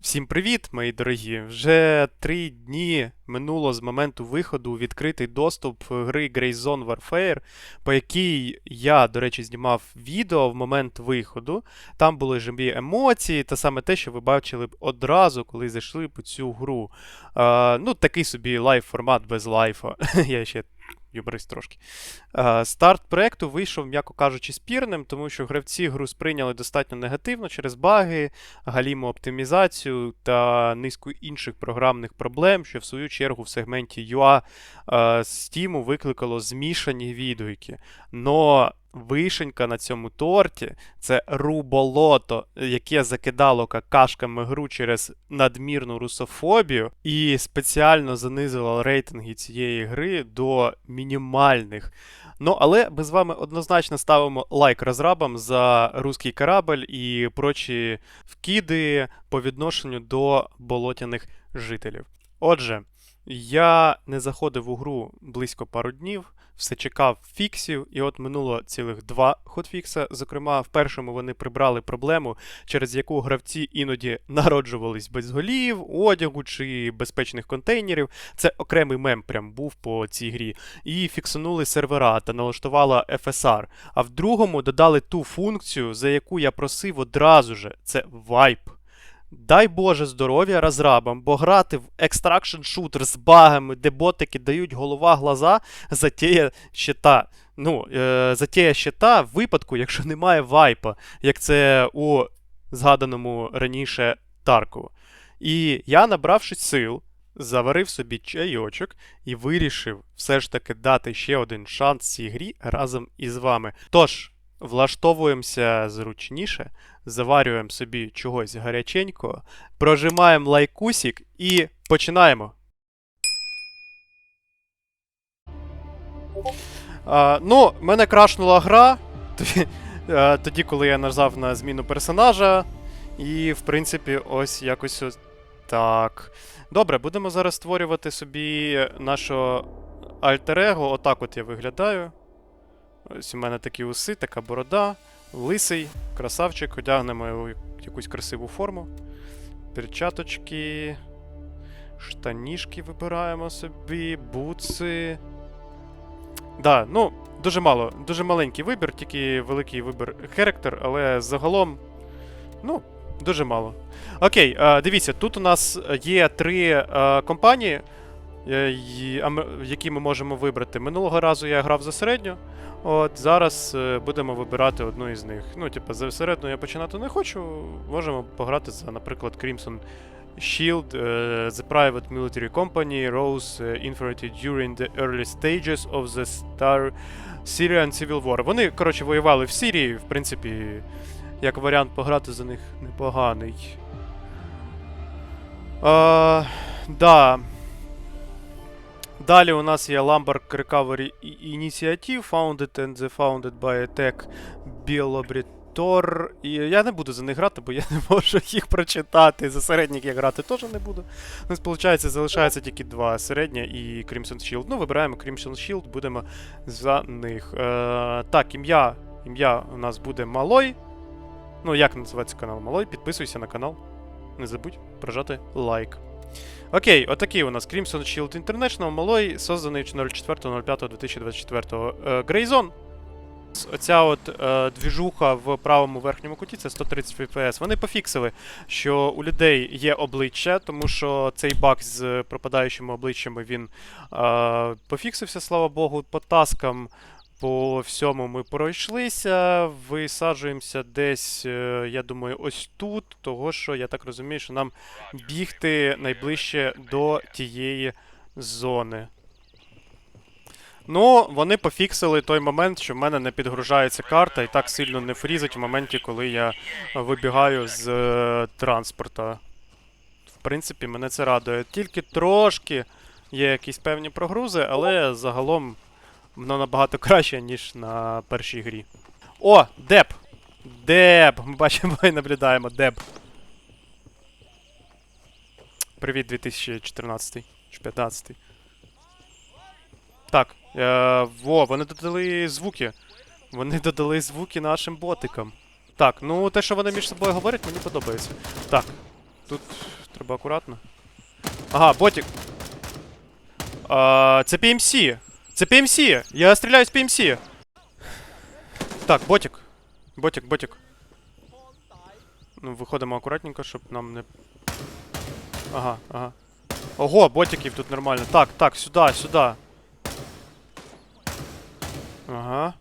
Всім привіт, мої дорогі! Вже три дні минуло з моменту виходу відкритий доступ гри Grey Zone Warfare, по якій я, до речі, знімав відео в момент виходу. Там були живі емоції, та саме те, що ви бачили б одразу, коли зайшли по цю гру. Е, ну, такий собі лайв-формат без лайфа. Я ще юморист трошки. Е, Старт проекту вийшов, м'яко кажучи, спірним, тому що гравці гру сприйняли достатньо негативно через баги, галіму оптимізацію та низку інших програмних проблем, що в свою чергу в сегменті UA е, Steam викликало змішані відгуки. Но вишенька на цьому торті це руболото, яке закидало какашками гру через надмірну русофобію і спеціально занизило рейтинги цієї гри до мінімальних. Ну, але ми з вами однозначно ставимо лайк розрабам за руський корабль і прочі вкиди по відношенню до болотяних жителів. Отже, я не заходив у гру близько пару днів, все чекав фіксів, і от минуло цілих два хотфікса. Зокрема, в першому вони прибрали проблему, через яку гравці іноді народжувались без голів, одягу чи безпечних контейнерів. Це окремий мем прям був по цій грі. І фіксанули сервера та налаштувала FSR. А в другому додали ту функцію, за яку я просив одразу же. Це вайп. Дай Боже здоров'я розрабам, бо грати в екстракшн шутер з багами, де ботики дають голова глаза, затія щита. Ну, е, затія щита в випадку, якщо немає вайпа, як це у згаданому раніше Таркову. І я, набравшись сил, заварив собі чайочок і вирішив все ж таки дати ще один шанс цій грі разом із вами. Тож, влаштовуємося зручніше, заварюємо собі чогось гаряченького, прожимаємо лайкусик і починаємо. А, ну, мене крашнула гра. Тоді, е, тоді, коли я нажав на зміну персонажа. І, в принципі, ось якось ось так. Добре, будемо зараз створювати собі нашого альтер-его. Отак от я виглядаю. Ось у мене такі уси, така борода, лисий, красавчик, одягнемо якусь красиву форму. Перчаточки, штанішки вибираємо собі, бутси. Да, ну, дуже мало, дуже маленький вибір, тільки великий вибір характер, але загалом, ну, дуже мало. Окей, дивіться, тут у нас є три компанії, які ми можемо вибрати. Минулого разу я грав за середню. От зараз е, будемо вибирати одну із них. Ну, типу, за середню я починати не хочу. Можемо пограти за, наприклад, Crimson Shield, е, The Private Military Company rose е, during the early stages of the Star Syrian Civil War. Вони, коротше, воювали в Сирії, в принципі, як варіант пограти за них непоганий. А, да. Далі у нас є Lamberg Recovery Initiative, founded and the founded by Attack Bielobretor. І я не буду за них грати, бо я не можу їх прочитати. За середніх я грати теж не буду. У виходить, залишається тільки два середня і Crimson Shield. Ну, вибираємо Crimson Shield, будемо за них. Е, так, ім'я. Ім'я у нас буде Малой. Ну, як називається канал Малой? Підписуйся на канал. Не забудь прожати лайк. Окей, отакий у нас Crimson Shield International, малой, созданий 04.05.2024. Е, Greyzone. С- Оця от е, двіжуха в правому верхньому куті, це 130 FPS. Вони пофіксили, що у людей є обличчя, тому що цей баг з пропадаючими обличчями він е, пофіксився, слава Богу, по таскам. По всьому ми пройшлися, висаджуємося десь, е, я думаю, ось тут, того що я так розумію, що нам бігти найближче до тієї зони. Ну, вони пофіксили той момент, що в мене не підгружається карта і так сильно не фрізить в моменті, коли я вибігаю з е, транспорта. В принципі, мене це радує. Тільки трошки є якісь певні прогрузи, але загалом воно набагато краще, ніж на першій грі. О, Деб! Деб! Ми бачимо і наблюдаємо Деб. Привіт, 2014 чи 15. Так. Е, во, вони додали звуки. Вони додали звуки нашим ботикам. Так, ну те, що вони між собою говорять, мені подобається. Так. тут треба акуратно. Ага, ботик. А, це PMC. Це PMC. Я стріляю з PMC. Так, ботик. Ботик, ботик. Ну, виходимо акуратненько, щоб нам не. Ага, ага. Ого, ботиків тут нормально. Так, так, сюди, сюди. Ага.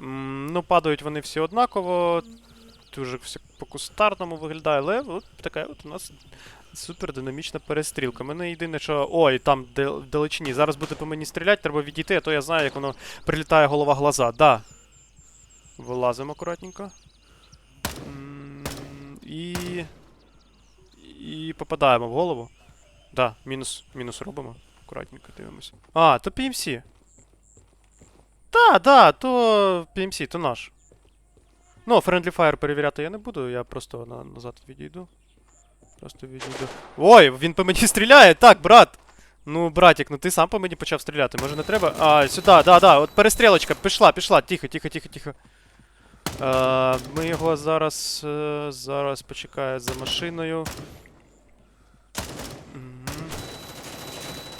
М, ну, падають вони всі однаково. Дуже все по кустарному виглядає, але от така от у нас супер динамічна перестрілка. Мене єдине, що. Ой, там далечині. Зараз буде по мені стріляти, треба відійти, а то я знаю, як воно прилітає голова глаза. Да. Вилазимо акуратненько. І. І попадаємо в голову. Да, мінус, мінус робимо. Акуратненько дивимося. А, то PMC. Да, да, то PMC, то наш. Ну, Friendly Fire перевіряти я не буду, я просто на, назад відійду. Просто відійду. Ой, він по мені стріляє! Так, брат! Ну, братик, ну ти сам по мені почав стріляти. Може не треба. А, сюди, да, да, от перестрілочка, пішла, пішла. Тихо, тихо, тихо, тихо. Е, ми його зараз. е, зараз почекає за машиною.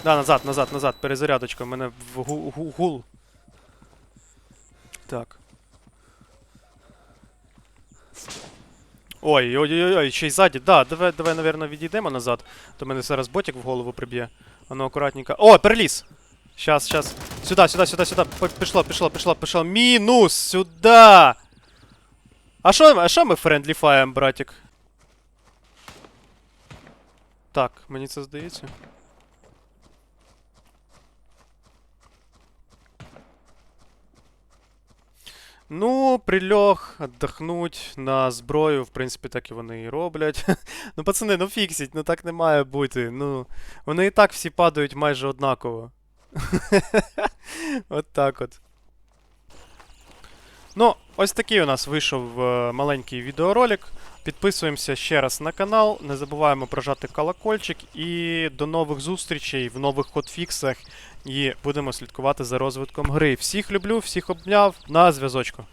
Да, назад, назад, назад, перезарядочка. У мене в гу- гу- гул. Так. Ой, ой, ой, ой, ще й ззаді. Да, давай, давай, наверное, відійдемо назад. То мене зараз ботик в голову приб'є. Воно акуратненько. О, переліз! Щас, щас. Сюда, сюда, сюда, сюда. Пішло, пішло, пішло, пішло. Мінус! Сюда! А що, а що ми френдлі фаєм, братик? Так, мені це здається. Ну, прильох, отдохнуть на зброю, в принципі, так і вони і роблять. ну, пацани, ну фіксіть, ну так не має бути. Ну, вони і так всі падають майже однаково. от так от. Ну, ось такий у нас вийшов е, маленький відеоролик. Підписуємося ще раз на канал, не забуваємо прожати колокольчик і до нових зустрічей в нових хотфіксах і будемо слідкувати за розвитком гри. Всіх люблю, всіх обняв, на зв'язочку.